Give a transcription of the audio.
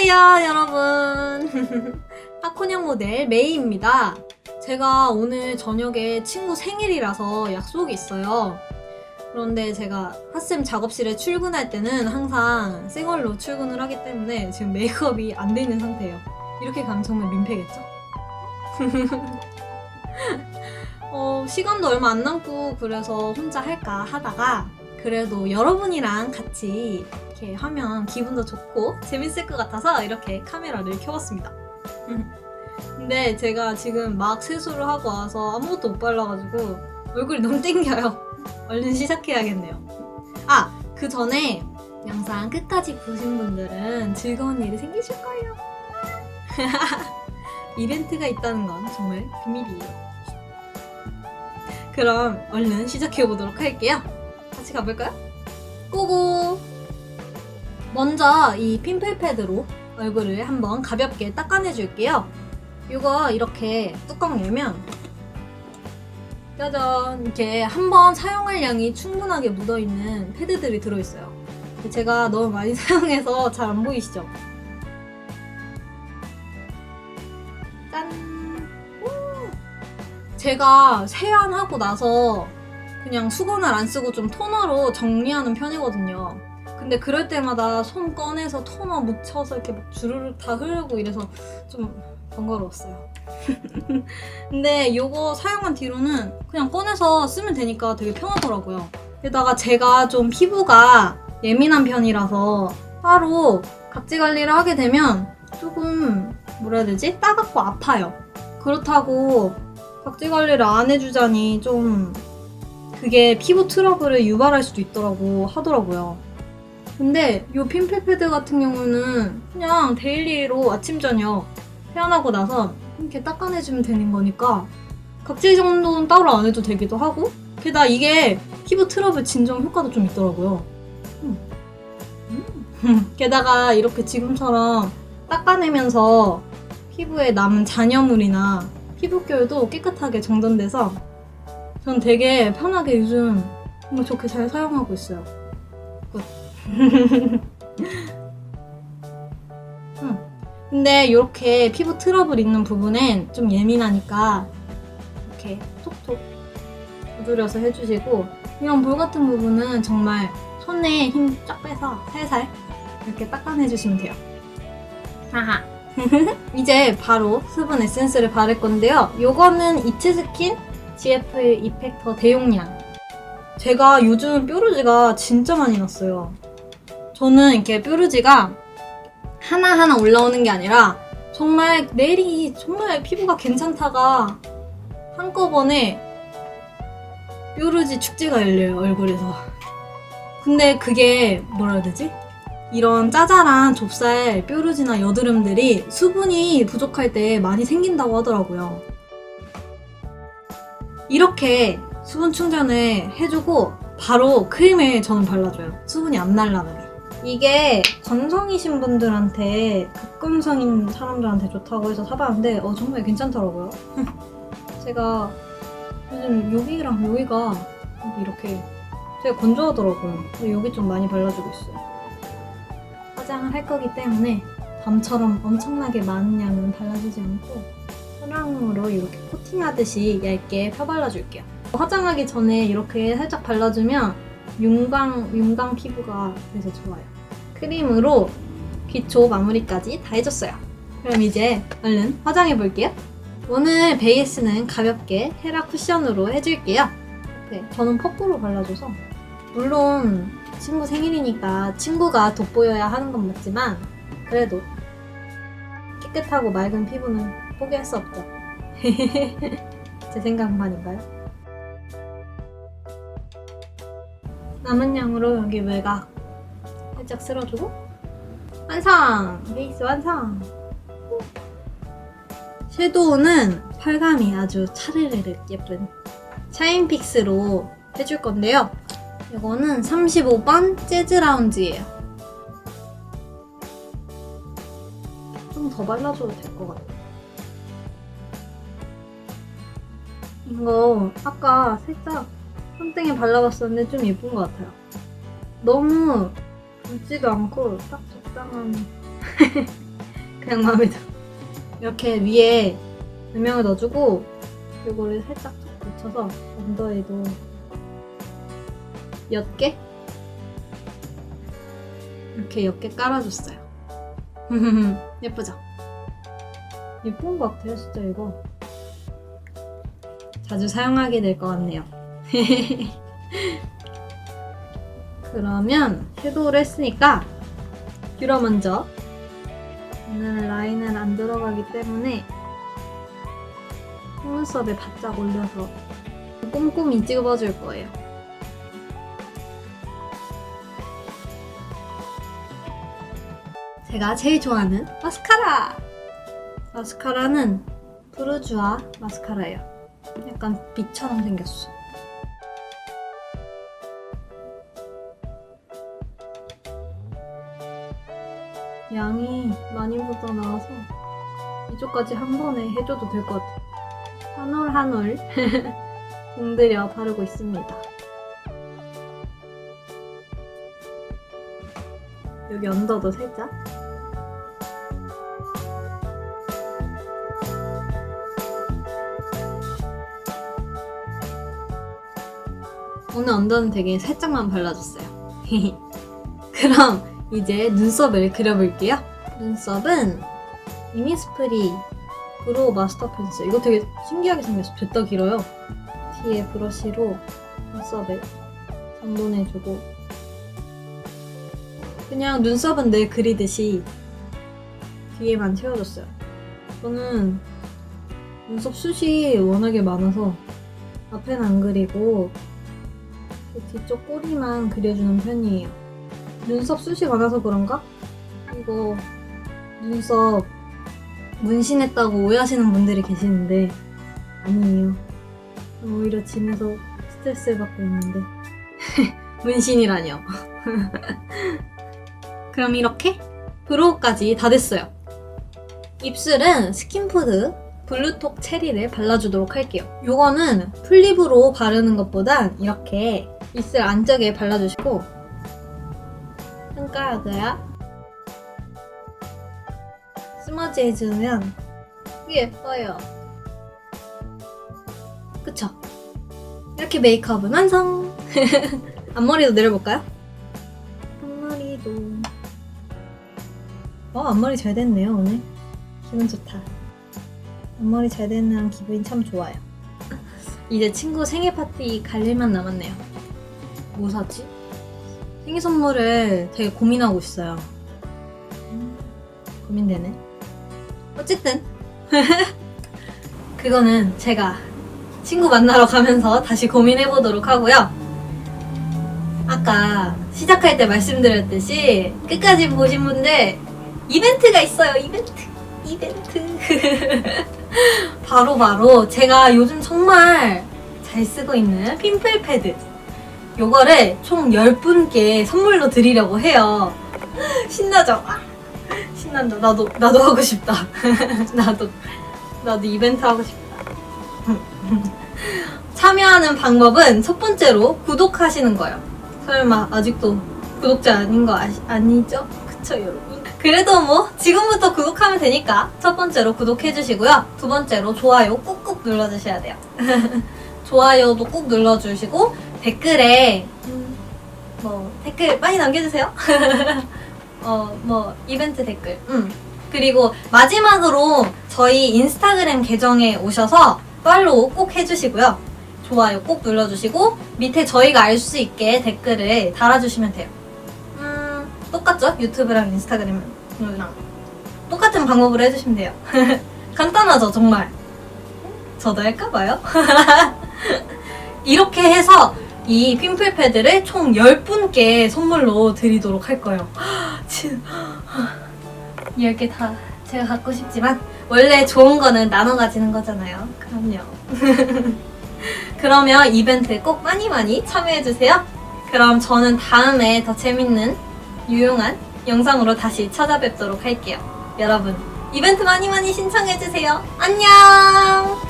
안녕하세요, 여러분. 하코냥 모델 메이입니다. 제가 오늘 저녁에 친구 생일이라서 약속이 있어요. 그런데 제가 핫쌤 작업실에 출근할 때는 항상 생얼로 출근을 하기 때문에 지금 메이크업이 안 돼 있는 상태예요. 이렇게 가면 정말 민폐겠죠? 어, 시간도 얼마 안 남고 그래서 혼자 할까 하다가 그래도 여러분이랑 같이 이렇게 하면 기분도 좋고 재밌을 것 같아서 이렇게 카메라를 켜봤습니다. 근데 제가 지금 막 세수를 하고 와서 아무것도 못 발라가지고 얼굴이 너무 땡겨요. 얼른 시작해야겠네요. 아, 그 전에 영상 끝까지 보신 분들은 즐거운 일이 생기실 거예요. 이벤트가 있다는 건 정말 비밀이에요. 그럼 얼른 시작해 보도록 할게요. 같이 가볼까요? 고고! 먼저 이 핀플 패드로 얼굴을 한번 가볍게 닦아내 줄게요. 이거 이렇게 뚜껑 열면 짜잔 이렇게 한번 사용할 양이 충분하게 묻어있는 패드들이 들어있어요. 제가 너무 많이 사용해서 잘 안 보이시죠? 짠! 오! 제가 세안하고 나서 그냥 수건을 안 쓰고 좀 토너로 정리하는 편이거든요. 근데 그럴 때마다 손 꺼내서 토너 묻혀서 이렇게 막 주르륵 다 흐르고 이래서 좀 번거로웠어요. 근데 이거 사용한 뒤로는 그냥 꺼내서 쓰면 되니까 되게 편하더라고요. 게다가 제가 좀 피부가 예민한 편이라서 따로 각질 관리를 하게 되면 조금 뭐라 해야 되지? 따갑고 아파요. 그렇다고 각질 관리를 안 해주자니 좀 그게 피부 트러블을 유발할 수도 있더라고 하더라고요. 근데 이 핀플 패드 같은 경우는 그냥 데일리로 아침 저녁 세안하고 나서 이렇게 닦아내주면 되는 거니까 각질 정도는 따로 안 해도 되기도 하고 게다가 이게 피부 트러블 진정 효과도 좀 있더라고요. 음. 음. 게다가 이렇게 지금처럼 닦아내면서 피부에 남은 잔여물이나 피부결도 깨끗하게 정돈돼서 전 되게 편하게 요즘 정말 좋게 잘 사용하고 있어요. 끝. 음. 근데 이렇게 피부 트러블 있는 부분엔 좀 예민하니까 이렇게 톡톡 두드려서 해주시고 이런 물 같은 부분은 정말 손에 힘 쫙 빼서 살살 이렇게 닦아내주시면 돼요. 하하. 이제 바로 수분 에센스를 바를 건데요. 요거는 이츠스킨 GF 이펙터 대용량. 제가 요즘 뾰루지가 진짜 많이 났어요. 저는 이렇게 뾰루지가 하나하나 올라오는 게 아니라 정말 내일이 정말 피부가 괜찮다가 한꺼번에 뾰루지 축제가 열려요, 얼굴에서. 근데 그게 뭐라 해야 되지? 이런 짜잘한 좁쌀 뾰루지나 여드름들이 수분이 부족할 때 많이 생긴다고 하더라고요. 이렇게 수분 충전을 해주고 바로 크림을 저는 발라줘요. 수분이 안 날라가게. 이게 건성이신 분들한테 극건성인 사람들한테 좋다고 해서 사봤는데 어 정말 괜찮더라고요. 제가 요즘 여기랑 여기가 이렇게 되게 건조하더라고요. 여기 좀 많이 발라주고 있어요. 화장을 할 거기 때문에 밤처럼 엄청나게 많은 양은 발라주지 않고 소량으로 이렇게 코팅하듯이 얇게 펴발라줄게요. 화장하기 전에 이렇게 살짝 발라주면 윤광, 윤광 피부가 돼서 좋아요. 크림으로 기초 마무리까지 다 해줬어요. 그럼 이제 얼른 화장해 볼게요. 오늘 베이스는 가볍게 헤라 쿠션으로 해줄게요. 네, 저는 퍼프로 발라줘서 물론 친구 생일이니까 친구가 돋보여야 하는 건 맞지만 그래도 깨끗하고 맑은 피부는 포기할 수 없죠. 제 생각만인가요? 남은 양으로 여기 외곽 살짝 쓸어주고 완성! 베이스 완성! 섀도우는 펄감이 아주 차르르륵 예쁜 샤인픽스로 해줄 건데요. 이거는 35번 재즈 라운지예요. 좀 더 발라줘도 될 것 같아. 이거 아까 살짝 손등에 발라봤었는데 좀 예쁜 것 같아요. 너무 붉지도 않고 딱 적당한 그냥 마음에 들어. 이렇게 위에 음영을 넣어주고 이거를 살짝 툭 붙여서 언더에도 옅게 이렇게 옅게 깔아줬어요. 예쁘죠? 예쁜 것 같아요, 진짜 이거. 자주 사용하게 될 것 같네요. 그러면 섀도우를 했으니까 뷰러 먼저 오늘 라인은 안 들어가기 때문에 속눈썹에 바짝 올려서 꼼꼼히 찍어줄 거예요. 제가 제일 좋아하는 마스카라! 마스카라는 푸르주아 마스카라예요. 약간 빛처럼 생겼어. 양이 많이 묻어나와서 이쪽까지 한 번에 해줘도 될 것 같아요. 한 올 한 올 공들여 바르고 있습니다. 여기 언더도 살짝. 오늘 언더는 되게 살짝만 발라줬어요. 그럼 이제 눈썹을 그려볼게요. 눈썹은 이니스프리 브로우 마스터 펜슬. 이거 되게 신기하게 생겼어. 됐다 길어요. 뒤에 브러쉬로 눈썹을 정돈해주고 그냥 눈썹은 늘 그리듯이 뒤에만 채워줬어요. 저는 눈썹 숱이 워낙에 많아서 앞에는 안 그리고 그 뒤쪽 꼬리만 그려주는 편이에요. 눈썹 숱이 많아서 그런가? 이거 눈썹 문신했다고 오해하시는 분들이 계시는데 아니에요. 오히려 집에서 스트레스를 받고 있는데 문신이라뇨. 그럼 이렇게 브로우까지 다 됐어요. 입술은 스킨푸드 블루톡 체리를 발라주도록 할게요. 요거는 플립으로 바르는 것보단 이렇게 입술 안쪽에 발라주시고 손가락으로 스머지 해주면 예뻐요. 그쵸? 이렇게 메이크업은 완성! 앞머리도 내려볼까요? 앞머리도 어 앞머리 잘 됐네요 오늘 기분 좋다 앞머리 잘 되는 기분이 참 좋아요 이제 친구 생일 파티 갈 일만 남았네요 뭐 사지? 생일 선물을 되게 고민하고 있어요 음, 고민되네 어쨌든 그거는 제가 친구 만나러 가면서 다시 고민해 보도록 하고요. 아까 시작할 때 말씀드렸듯이 끝까지 보신 분들 이벤트가 있어요. 이벤트. 이벤트. 바로 바로 제가 요즘 정말 잘 쓰고 있는 핀플 패드. 요거를 총 10분께 선물로 드리려고 해요. 신나죠? 아, 신난다. 나도 나도 하고 싶다. 나도 나도 이벤트 하고 싶다. 참여하는 방법은 첫 번째로 구독하시는 거예요. 설마 아직도 구독자 아닌 거 아시, 아니죠? 그쵸 여러분? 그래도 뭐 지금부터 구독하면 되니까 첫 번째로 구독해주시고요. 두 번째로 좋아요 꾹꾹 눌러주셔야 돼요. 좋아요도 꾹 눌러주시고 댓글에 음, 뭐 댓글 많이 남겨주세요. 어 뭐 이벤트 댓글. 음. 그리고 마지막으로 저희 인스타그램 계정에 오셔서 팔로우 꼭 해주시고요. 좋아요 꼭 눌러주시고 밑에 저희가 알 수 있게 댓글을 달아주시면 돼요. 음, 똑같죠? 유튜브랑 인스타그램이랑 똑같은 방법으로 해주시면 돼요. 간단하죠, 정말. 저도 할까봐요. 이렇게 해서 이 핀플 패드를 총 10분께 선물로 드리도록 할 거예요. 진 10개 다 제가 갖고 싶지만 원래 좋은 거는 나눠 가지는 거잖아요. 그럼요. 그러면 이벤트 꼭 많이 많이 참여해주세요. 그럼 저는 다음에 더 재밌는 유용한 영상으로 다시 찾아뵙도록 할게요. 여러분, 이벤트 많이 많이 신청해주세요. 안녕!